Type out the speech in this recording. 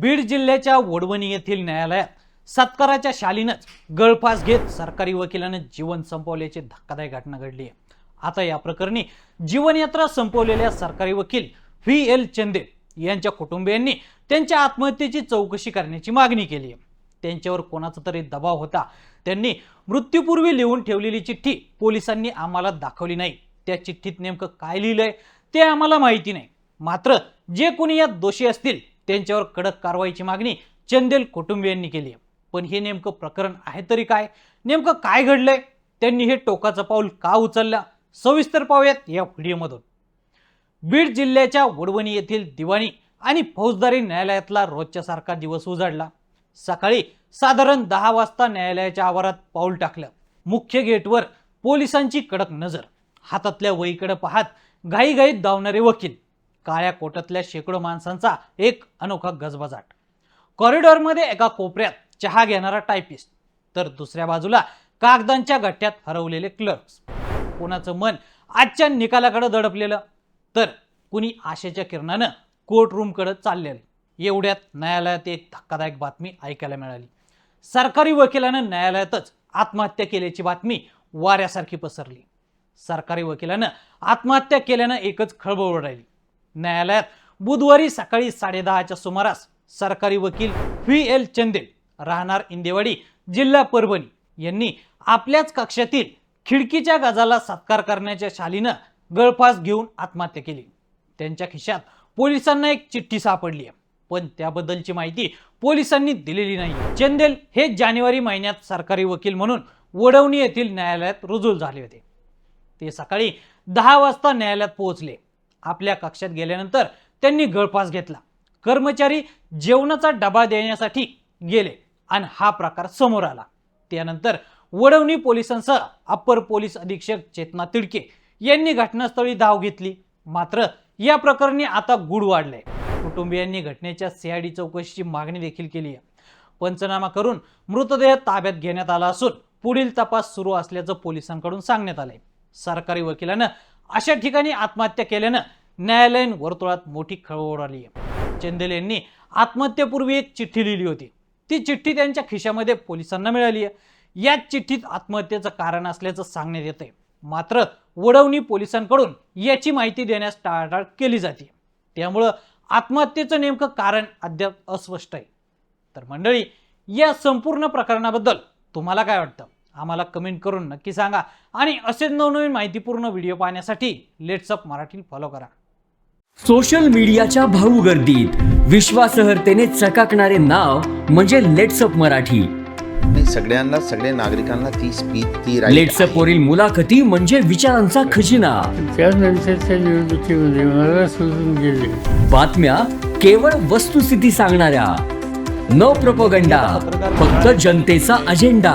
बीड जिल्ह्याच्या वडवणी येथील न्यायालयात सत्काराच्या शालीनच गळफास घेत सरकारी वकिलानं जीवन संपवल्याची धक्कादायक घटना घडली आहे. आता या प्रकरणी जीवनयात्रा संपवलेल्या सरकारी वकील व्ही. एल. चंदे यांच्या कुटुंबियांनी त्यांच्या आत्महत्येची चौकशी करण्याची मागणी केली आहे. त्यांच्यावर कोणाचा तरी दबाव होता. त्यांनी मृत्यूपूर्वी लिहून ठेवलेली चिठ्ठी पोलिसांनी आम्हाला दाखवली नाही. त्या चिठ्ठीत नेमकं काय लिहिलंय ते आम्हाला माहिती नाही. मात्र जे कोणी यात दोषी असतील त्यांच्यावर कडक कारवाईची मागणी चंदेल कुटुंबियांनी केली आहे. पण हे नेमकं प्रकरण आहे तरी काय? नेमकं काय घडलंय? त्यांनी हे टोकाचं पाऊल का उचललं? सविस्तर पाहूयात या व्हिडिओमधून. बीड जिल्ह्याच्या वडवणी येथील दिवाणी आणि फौजदारी न्यायालयातला रोजच्या सारखा दिवस उजाडला. सकाळी साधारण दहा वाजता न्यायालयाच्या आवारात पाऊल टाकलं. मुख्य गेटवर पोलिसांची कडक नजर. हातातल्या वहीकडे पाहत घाईघाईत धावणारे वकील. काळ्या कोटातल्या शेकडो माणसांचा एक अनोखा गजबजाट. कॉरिडॉरमध्ये एका कोपऱ्यात चहा घेणारा टायपिस्ट तर दुसऱ्या बाजूला कागदांच्या गठ्ठ्यात हरवलेले क्लर्क्स कोणाचं मन आजच्या निकालाकडे दडपलेलं? तर कुणी आशेच्या किरणानं कोर्ट रूमकडे चाललेलं? एवढ्यात न्यायालयात एक धक्कादायक बातमी ऐकायला मिळाली. सरकारी वकिलानं न्यायालयातच आत्महत्या केल्याची बातमी वाऱ्यासारखी पसरली. सरकारी वकिलानं आत्महत्या केल्यानं एकच खळबळ राहिली न्यायालयात बुधवारी सकाळी साडेदहाच्या सुमारास सरकारी वकील व्ही एल चंदेल राहणार इंदेवाडी जिल्हा परभणी यांनी आपल्याच कक्षातील खिडकीच्या गाजाला सत्कार करण्याच्या शालीनं गळफास घेऊन आत्महत्या केली. त्यांच्या खिशात पोलिसांना एक चिठ्ठी सापडली आहे. पण त्याबद्दलची माहिती पोलिसांनी दिलेली नाही. चंदेल हे जानेवारी महिन्यात सरकारी वकील म्हणून वडवणी येथील न्यायालयात रुजू झाले होते. ते सकाळी दहा वाजता न्यायालयात पोहोचले. आपल्या कक्षात गेल्यानंतर त्यांनी गळफास घेतला. कर्मचारी जेवणाचा डबा देण्यासाठी गेले आणि हा प्रकार समोर आला. त्यानंतर वडवणी पोलिसांसह अप्पर पोलीस अधीक्षक चेतना तिडके यांनी घटनास्थळी धाव घेतली. मात्र या प्रकरणी आता गुढ वाढले कुटुंबियांनी घटनेच्या सीआयडी चौकशीची मागणी देखील केली आहे. पंचनामा करून मृतदेह ताब्यात घेण्यात आला असून पुढील तपास सुरू असल्याचं पोलिसांकडून सांगण्यात आलंय. सरकारी वकिलानं अशा ठिकाणी आत्महत्या केल्यानं न्यायालयीन वर्तुळात मोठी खळबळ आली. आहे चंदेल यांनी आत्महत्येपूर्वी एक चिठ्ठी लिहिली होती. ती चिठ्ठी त्यांच्या खिशामध्ये पोलिसांना मिळाली आहे. या चिठ्ठीत आत्महत्येचं कारण असल्याचं सांगण्यात येते मात्र वडवणी पोलिसांकडून याची माहिती देण्यास टाळाटाळ केली जाते. त्यामुळं आत्महत्येचं नेमकं कारण अद्याप अस्पष्ट आहे. तर मंडळी या संपूर्ण प्रकरणाबद्दल तुम्हाला काय वाटतं? आम्हाला कमेंट करून नक्की सांगा. आणि असेच नवनवीन माहितीपूर्ण व्हिडिओ पाहण्यासाठी लेट्सअप मराठी फॉलो करा. सोशल मीडियाच्या भाऊ गर्दीत विश्वासार्हतेने चकाकणारे नाव म्हणजे लेट्सअप मराठी. नाही सगळ्यांना सगळ्या नागरिकांना ती स्पीच ती right लेट्सअप. वरील मुलाखती म्हणजे विचारांचा खजिना. त्यानंतरच्या निवडणुकीमध्ये मला सोडून गेले. बातम्या केवळ वस्तुस्थिती सांगणाऱ्या. न प्रपोगंडा फक्त जनतेचा अजेंडा